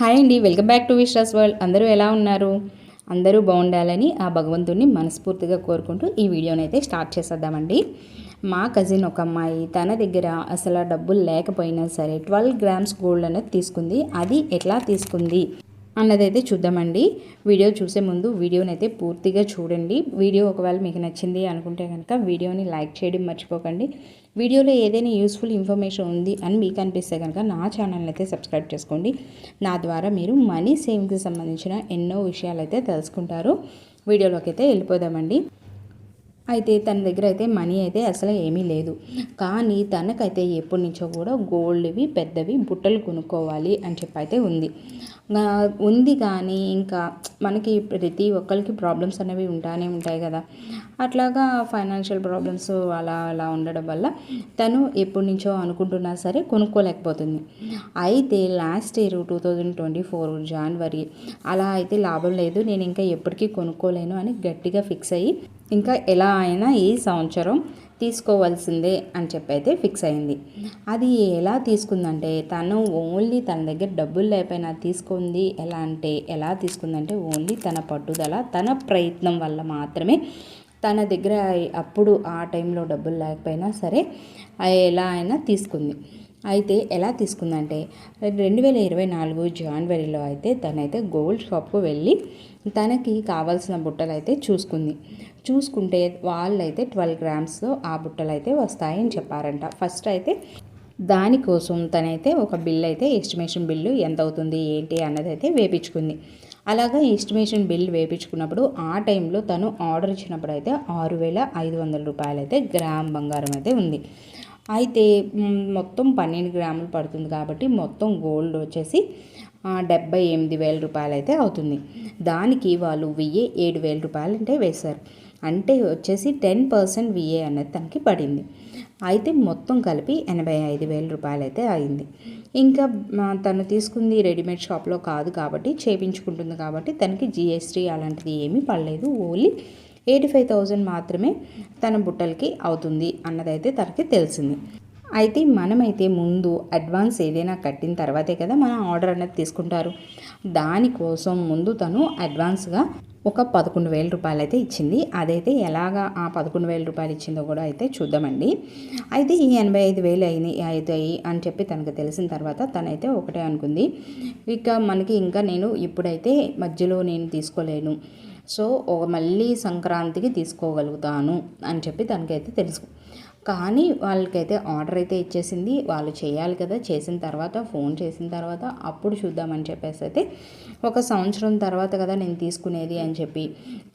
Hi అండి welcome back to Vishwas world. అందరూ ఎలా ఉన్నారు? అందరూ బాగుండాలని ఆ భగవంతుడిని మనస్ఫూర్తిగా కోరుకుంటూ ఈ వీడియోని అయితే స్టార్ట్ చేసేద్దామండి. మా కజిన్ ఒక అమ్మాయి తన దగ్గర అసలు డబ్బులు లేకపోయినా సరే ట్వెల్వ్ గ్రామ్స్ గోల్డ్ అనేది తీసుకుంది. అది ఎట్లా తీసుకుంది? అన్నదైతే చూద్దామండి. వీడియో చూసే ముందు వీడియోని అయితే పూర్తిగా చూడండి. వీడియో ఒకవేళ మీకు నచ్చింది అనుకుంటే కనుక వీడియోని లైక్ చేయడం మర్చిపోకండి. వీడియోలో ఏదైనా యూస్ఫుల్ ఇన్ఫర్మేషన్ ఉంది అని మీకు అనిపిస్తే కనుక నా ఛానల్ని అయితే సబ్స్క్రైబ్ చేసుకోండి. నా ద్వారా మీరు మనీ సేవింగ్కి సంబంధించిన ఎన్నో విషయాలు అయితే తెలుసుకుంటారు. వీడియోలోకి అయితే వెళ్ళిపోదామండి. అయితే తన దగ్గర అయితే మనీ అయితే అసలు ఏమీ లేదు. కానీ తనకైతే ఎప్పటి నుంచో కూడా గోల్డ్వి పెద్దవి బుట్టలు కొనుక్కోవాలి అని చెప్పి అయితే ఉంది ఉంది కానీ ఇంకా మనకి ప్రతి ఒక్కరికి ప్రాబ్లమ్స్ అనేవి ఉంటానే ఉంటాయి కదా. అట్లాగా ఫైనాన్షియల్ ప్రాబ్లమ్స్ అలా అలా ఉండడం వల్ల తను ఎప్పటి నుంచో అనుకుంటున్నా సరే కొనుక్కోలేకపోతుంది. అయితే last year two thousand twenty four జనవరి అలా అయితే లాభం లేదు. నేను ఇంకా ఎప్పటికీ కొనుక్కోలేను అని గట్టిగా ఫిక్స్ అయ్యి ఇంకా ఎలా అయినా ఈ సంవత్సరం తీసుకోవాల్సిందే అని చెప్పి అయితే ఫిక్స్ అయింది. అది ఎలా తీసుకుందంటే తను ఓన్లీ తన దగ్గర డబ్బులు లేకపోయినా తీసుకుంది ఎలా అంటే ఎలా తీసుకుందంటే ఓన్లీ తన పట్టుదల తన ప్రయత్నం వల్ల మాత్రమే తన దగ్గర అప్పుడు ఆ టైంలో డబ్బులు లేకపోయినా సరే ఎలా అయినా తీసుకుంది. అయితే ఎలా తీసుకుందంటే రెండు వేల ఇరవై నాలుగు జనవరిలో అయితే తనైతే గోల్డ్ షాప్కు వెళ్ళి తనకి కావాల్సిన బుట్టలు అయితే చూసుకుంది. చూసుకుంటే వాళ్ళైతే ట్వెల్వ్ గ్రామ్స్లో ఆ బుట్టలు అయితే వస్తాయని చెప్పారంట. ఫస్ట్ అయితే దానికోసం తనైతే ఒక బిల్ అయితే ఎస్టిమేషన్ బిల్లు ఎంత అవుతుంది ఏంటి అన్నది అయితే వేపించుకుంది. అలాగా ఎస్టిమేషన్ బిల్ వేపించుకున్నప్పుడు ఆ టైంలో తను ఆర్డర్ ఇచ్చినప్పుడు అయితే ఆరు వేల ఐదు వందల రూపాయలు అయితే గ్రామ్ బంగారం అయితే ఉంది. అయితే మొత్తం పన్నెండు గ్రాములు పడుతుంది కాబట్టి మొత్తం గోల్డ్ వచ్చేసి డెబ్బై ఎనిమిది వేల రూపాయలు అయితే అవుతుంది. దానికి వాళ్ళు వెయ్యి ఏడు వేల రూపాయలు అంటే వేశారు. అంటే వచ్చేసి టెన్ పర్సెంట్ విఏ అనేది తనకి పడింది. అయితే మొత్తం కలిపి ఎనభై ఐదు వేల రూపాయలు అయితే అయింది. ఇంకా తను తీసుకుంది రెడీమేడ్ షాప్లో కాదు కాబట్టి చేపించుకుంటుంది కాబట్టి తనకి జిఎస్టీ అలాంటిది ఏమీ పడలేదు. ఓన్లీ ఎయిటీ ఫైవ్ థౌజండ్ మాత్రమే తన బుట్టలకి అవుతుంది అన్నదైతే తనకి తెలిసింది. అయితే మనమైతే ముందు అడ్వాన్స్ ఏదైనా కట్టిన తర్వాతే కదా మన ఆర్డర్ అనేది తీసుకుంటారు. దానికోసం ముందు తను అడ్వాన్స్గా ఒక పదకొండు వేల రూపాయలు అయితే ఇచ్చింది. అదైతే ఎలాగా ఆ పదకొండు వేల రూపాయలు ఇచ్చిందో కూడా అయితే చూద్దామండి. అయితే ఈ ఎనభై ఐదు వేలు అయినాయి అవుతాయి అని చెప్పి తనకు తెలిసిన తర్వాత తనైతే ఒకటే అనుకుంది. ఇక మనకి ఇంకా నేను ఇప్పుడైతే మధ్యలో నేను తీసుకోలేను. సో ఒక మళ్ళీ సంక్రాంతికి తీసుకోగలుగుతాను అని చెప్పి తనకైతే తెలుసు. కానీ వాళ్ళకైతే ఆర్డర్ అయితే ఇచ్చేసింది. వాళ్ళు చేయాలి కదా చేసిన తర్వాత ఫోన్ చేసిన తర్వాత అప్పుడు చూద్దామని చెప్పేసి అయితే ఒక సంవత్సరం తర్వాత కదా నేను తీసుకునేది అని చెప్పి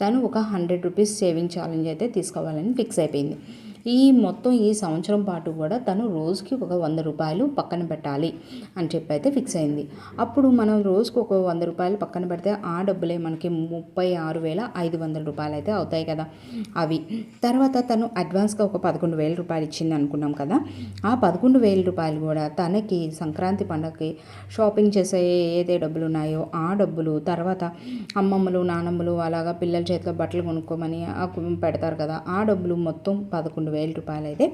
తను ఒక హండ్రెడ్ రూపీస్ సేవింగ్ ఛాలెంజ్ అయితే తీసుకోవాలని ఫిక్స్ అయిపోయింది. ఈ మొత్తం ఈ సంవత్సరం పాటు కూడా తను రోజుకి ఒక వంద రూపాయలు పక్కన పెట్టాలి అని చెప్పి అయితే ఫిక్స్ అయింది. అప్పుడు మనం రోజుకు ఒక వంద రూపాయలు పక్కన పెడితే ఆ డబ్బులే మనకి ముప్పై ఆరు వేల ఐదు వందల రూపాయలు అయితే అవుతాయి కదా అవి. తర్వాత తను అడ్వాన్స్గా ఒక పదకొండు వేల రూపాయలు ఇచ్చింది అనుకున్నాం కదా. ఆ పదకొండు వేల రూపాయలు కూడా తనకి సంక్రాంతి పండగకి షాపింగ్ చేసే ఏదే డబ్బులు ఉన్నాయో ఆ డబ్బులు తర్వాత అమ్మమ్మలు నానమ్మలు అలాగా పిల్లల చేతిలో బట్టలు కొనుక్కోమని పెడతారు కదా. ఆ డబ్బులు మొత్తం పదకొండు వేల రూపాయలు అయితే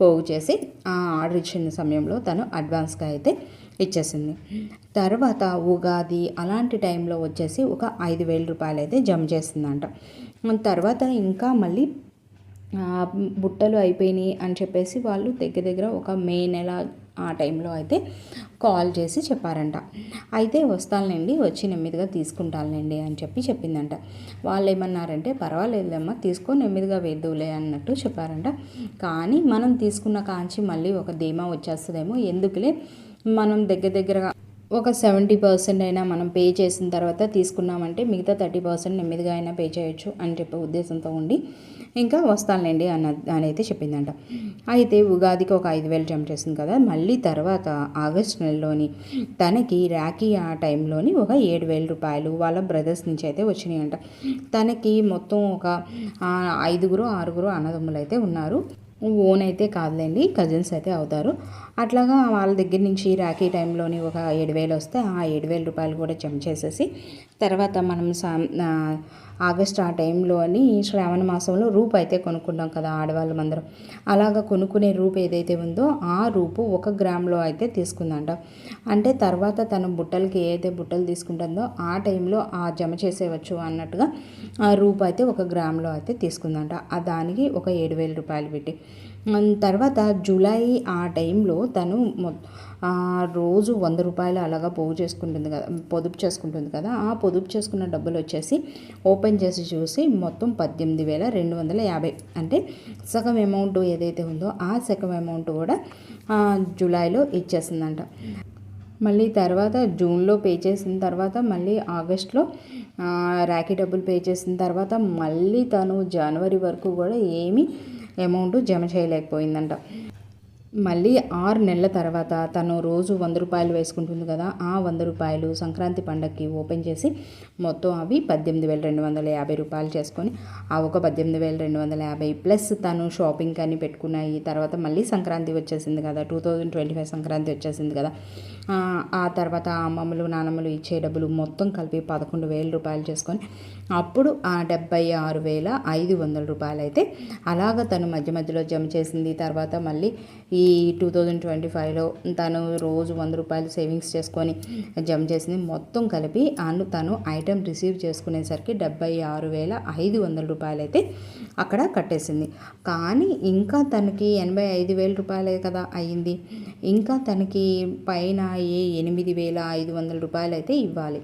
పోగు చేసి ఆ ఆర్డర్ ఇచ్చిన సమయంలో తను అడ్వాన్స్గా అయితే ఇచ్చేసింది. తర్వాత ఉగాది అలాంటి టైంలో వచ్చేసి ఒక ఐదు వేల రూపాయలు అయితే జమ చేసిందంట. తర్వాత ఇంకా మళ్ళీ బుట్టలు అయిపోయినాయి అని చెప్పేసి వాళ్ళు దగ్గర దగ్గర ఒక మే నెల ఆ టైంలో అయితే కాల్ చేసి చెప్పారంట. అయితే వస్తానులేండి వచ్చి నెమ్మదిగా తీసుకుంటానులేండి అని చెప్పి చెప్పిందంట. వాళ్ళు ఏమన్నారంటే పర్వాలేదమ్మా తీసుకో నెమ్మదిగా వేద్దులే అన్నట్టు చెప్పారంట. కానీ మనం తీసుకున్న కాంచి మళ్ళీ ఒక ధీమా వచ్చేస్తుందేమో ఎందుకులే? మనం దగ్గర దగ్గరగా ఒక సెవెంటీ పర్సెంట్ అయినా మనం పే చేసిన తర్వాత తీసుకున్నామంటే మిగతా థర్టీ పర్సెంట్ నెమ్మదిగా అయినా పే చేయొచ్చు అని చెప్పే ఉద్దేశంతో ఉండి ఇంకా వస్తానులేండి అన్న అని అయితే చెప్పిందంట. అయితే ఉగాదికి ఒక ఐదు వేలు జమ చేసింది కదా మళ్ళీ తర్వాత ఆగస్ట్ నెలలోని తనకి రాఖీ ఆ టైంలోని ఒక ఏడు వేల రూపాయలు వాళ్ళ బ్రదర్స్ నుంచి అయితే వచ్చినాయంట. తనకి మొత్తం ఒక ఐదుగురు ఆరుగురు అన్నదమ్ములు అయితే ఉన్నారు. ఓన్ అయితే కాదులేండి కజిన్స్ అయితే అవుతారు. అట్లాగా వాళ్ళ దగ్గర నుంచి రాఖీ టైంలోని ఒక ఏడు వేలు వస్తే ఆ ఏడు వేల రూపాయలు కూడా జమ చేసేసి తర్వాత మనం సా ఆగస్ట్ ఆ టైంలో అని శ్రావణ మాసంలో రూపు అయితే కొనుక్కుంటాం కదా ఆడవాళ్ళం అందరం అలాగ కొనుక్కునే రూపు ఏదైతే ఉందో ఆ రూపు ఒక గ్రామ్లో అయితే తీసుకుందంట. అంటే తర్వాత తన బుట్టలకి ఏదైతే బుట్టలు తీసుకుంటుందో ఆ టైంలో ఆ జమ చేసేవచ్చు అన్నట్టుగా ఆ రూపు అయితే ఒక గ్రామ్లో అయితే తీసుకుందంట. ఆ దానికి ఒక ఏడు వేల రూపాయలు పెట్టి. తర్వాత జూలై ఆ టైంలో తను రోజు వంద రూపాయలు అలాగా పోగు చేసుకుంటుంది కదా పొదుపు చేసుకుంటుంది కదా ఆ పొదుపు చేసుకున్న డబ్బులు వచ్చేసి ఓపెన్ చేసి చూసి మొత్తం పద్దెనిమిది వేల రెండు వందల యాభై. అంటే సగం అమౌంట్ ఏదైతే ఉందో ఆ సగం అమౌంట్ కూడా జూలైలో ఇచ్చేసిందంట. మళ్ళీ తర్వాత జూన్లో పే చేసిన తర్వాత మళ్ళీ ఆగస్ట్లో ర్యాకీ డబ్బులు పే చేసిన తర్వాత మళ్ళీ తను జనవరి వరకు కూడా ఏమీ అమౌంట్ జమ చేయలేకపోయిందంట. మళ్ళీ ఆరు నెలల తర్వాత తను రోజు వంద రూపాయలు వేసుకుంటుంది కదా ఆ వంద రూపాయలు సంక్రాంతి పండగకి ఓపెన్ చేసి మొత్తం అవి పద్దెనిమిది వేల రెండు వందల యాభై రూపాయలు చేసుకొని ఆ ఒక పద్దెనిమిది వేల రెండు వందల యాభై ప్లస్ తను షాపింగ్ అని పెట్టుకున్నాయి తర్వాత మళ్ళీ సంక్రాంతి వచ్చేసింది కదా two thousand twenty five Sankranti వచ్చేసింది కదా. ఆ తర్వాత అమ్మమ్మలు నానమ్మలు ఇచ్చే డబ్బులు మొత్తం కలిపి పదకొండు వేల రూపాయలు చేసుకొని అప్పుడు ఆ డెబ్బై ఆరు వేల ఐదు వందల రూపాయలు అయితే అలాగ తను మధ్య మధ్యలో జమ చేసింది. తర్వాత మళ్ళీ ఈ టూ థౌజండ్ ట్వంటీ ఫైవ్లో తను రోజు వంద రూపాయలు సేవింగ్స్ చేసుకొని జమ చేసింది. మొత్తం కలిపి అను తను ఐటెం రిసీవ్ చేసుకునేసరికి డెబ్బై ఆరు వేల ఐదు వందల రూపాయలు అయితే అక్కడ కట్టేసింది. కానీ ఇంకా తనకి ఎనభై ఐదు వేల రూపాయలే కదా అయ్యింది. ఇంకా తనకి పైన ఏ ఎనిమిది వేల ఐదు వందల రూపాయలు అయితే ఇవ్వాలి.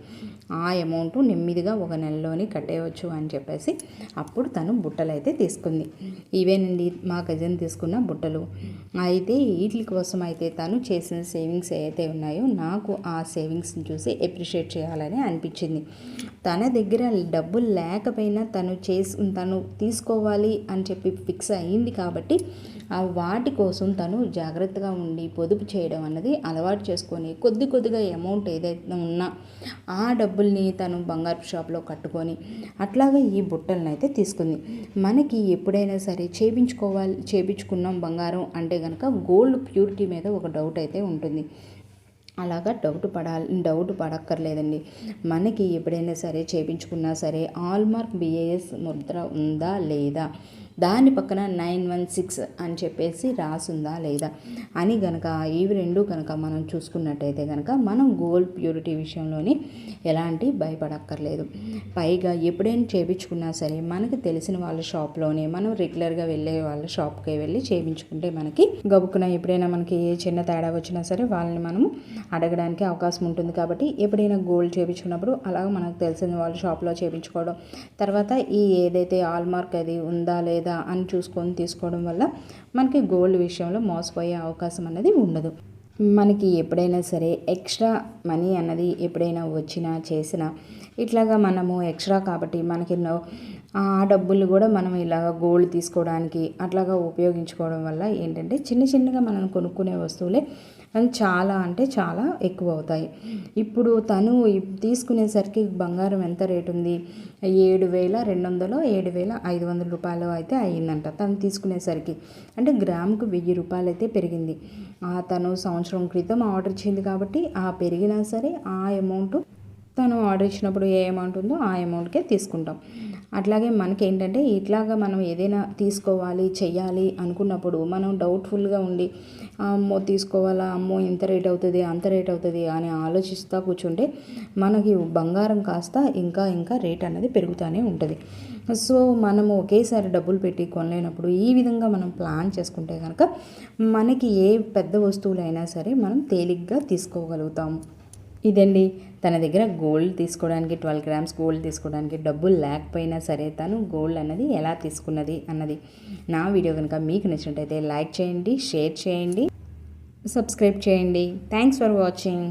ఆ అమౌంట్ నెమ్మదిగా ఒక నెలలోనే కట్టేయవచ్చు అని చెప్పేసి అప్పుడు తను బుట్టలు అయితే తీసుకుంది. ఇవేనండి మా కజిన్ తీసుకున్న బుట్టలు. అయితే వీటి కోసం అయితే తను చేసిన సేవింగ్స్ ఏవైతే ఉన్నాయో నాకు ఆ సేవింగ్స్ని చూసి ఎప్రిషియేట్ చేయాలని అనిపించింది. తన దగ్గర డబ్బులు లేకపోయినా తను చేసి తను తీసుకోవాలి అని చెప్పి ఫిక్స్ అయ్యింది కాబట్టి వాటి కోసం తను జాగ్రత్తగా ఉండి పొదుపు చేయడం అన్నది అలవాటు చేసుకొని కొద్ది కొద్దిగా అమౌంట్ ఏదైతే ఉన్నా ఆ డబ్బుల్ని తను బంగారు షాప్లో కట్టుకొని అట్లాగా ఈ బుట్టలను అయితే తీసుకుంది. మనకి ఎప్పుడైనా సరే చేపించుకోవాలి చేపించుకున్నాం బంగారం అంటే కనుక గోల్డ్ ప్యూరిటీ మీద ఒక డౌట్ అయితే ఉంటుంది. అలాగా డౌట్ పడాలి డౌట్ పడక్కర్లేదండి. మనకి ఎప్పుడైనా సరే చేపించుకున్నా సరే ఆల్మార్క్ బిఏఎస్ ముద్ర ఉందా లేదా? దాని పక్కన నైన్ వన్ సిక్స్ అని చెప్పేసి రాసుందా లేదా అని గనక ఇవి రెండు కనుక మనం చూసుకున్నట్టయితే కనుక మనం గోల్డ్ ప్యూరిటీ విషయంలోని ఎలాంటి భయపడక్కర్లేదు. పైగా ఎప్పుడైనా చేయించుకున్నా సరే మనకి తెలిసిన వాళ్ళ షాప్లోనే మనం రెగ్యులర్గా వెళ్ళే వాళ్ళ షాప్కి వెళ్ళి చేయించుకుంటే మనకి గబుక్కున ఎప్పుడైనా మనకి ఏ చిన్న తేడా వచ్చినా సరే వాళ్ళని మనము అడగడానికి అవకాశం ఉంటుంది. కాబట్టి ఎప్పుడైనా గోల్డ్ చేయించుకున్నప్పుడు అలాగ మనకు తెలిసిన వాళ్ళ షాప్లో చేయించుకోవడం తర్వాత ఈ ఏదైతే ఆల్మార్క్ అది ఉందా లేదా లేదా అని చూసుకొని తీసుకోవడం వల్ల మనకి గోల్డ్ విషయంలో మోసపోయే అవకాశం అనేది ఉండదు. మనకి ఎప్పుడైనా సరే ఎక్స్ట్రా మనీ అన్నది ఎప్పుడైనా వచ్చినా చేసినా ఇట్లాగా మనము ఎక్స్ట్రా కాబట్టి మనకి ఆ డబ్బులు కూడా మనం ఇలాగ గోల్డ్ తీసుకోవడానికి అట్లాగా ఉపయోగించుకోవడం వల్ల ఏంటంటే చిన్న చిన్నగా మనం కొనుక్కునే వస్తువులే చాలా అంటే చాలా ఎక్కువ అవుతాయి ఇప్పుడు తను తీసుకునేసరికి బంగారం ఎంత రేటు ఉంది? ఏడు వేల రెండు వందలు ఏడు వేల ఐదు వందల రూపాయలు అయితే అయ్యిందంట తను తీసుకునేసరికి. అంటే గ్రాముకు వెయ్యి రూపాయలు అయితే పెరిగింది తను సంవత్సరం క్రితం ఆర్డర్ ఇచ్చింది కాబట్టి ఆ పెరిగినా సరే ఆ అమౌంట్ తను ఆర్డర్ ఇచ్చినప్పుడు ఏ అమౌంట్ ఉందో ఆ అమౌంట్కే తీసుకుంటాం. అట్లాగే మనకి ఏంటంటే ఇట్లాగా మనం ఏదైనా తీసుకోవాలి చెయ్యాలి అనుకున్నప్పుడు మనం డౌట్ఫుల్గా ఉండి అమ్మో తీసుకోవాలా అమ్మో ఇంత రేట్ అవుతుంది అంత రేట్ అవుతుంది అని ఆలోచిస్తూ కూర్చుంటే మనకి బంగారం కాస్త ఇంకా ఇంకా రేట్ అనేది పెరుగుతూనే ఉంటుంది. సో మనము ఒకేసారి డబ్బులు పెట్టి కొనలేనప్పుడు ఈ విధంగా మనం ప్లాన్ చేసుకుంటే కనుక మనకి ఏ పెద్ద వస్తువులైనా సరే మనం తేలిగ్గా తీసుకోగలుగుతాము ఇదండి. తన దగ్గర గోల్డ్ తీసుకోవడానికి ట్వెల్వ్ గ్రామ్స్ గోల్డ్ తీసుకోవడానికి డబ్బులు లేకపోయినా సరే తను గోల్డ్ అన్నది ఎలా తీసుకున్నది అన్నది. నా వీడియో కనుక మీకు నచ్చినట్టయితే లైక్ చేయండి షేర్ చేయండి సబ్స్క్రైబ్ చేయండి. Thanks for watching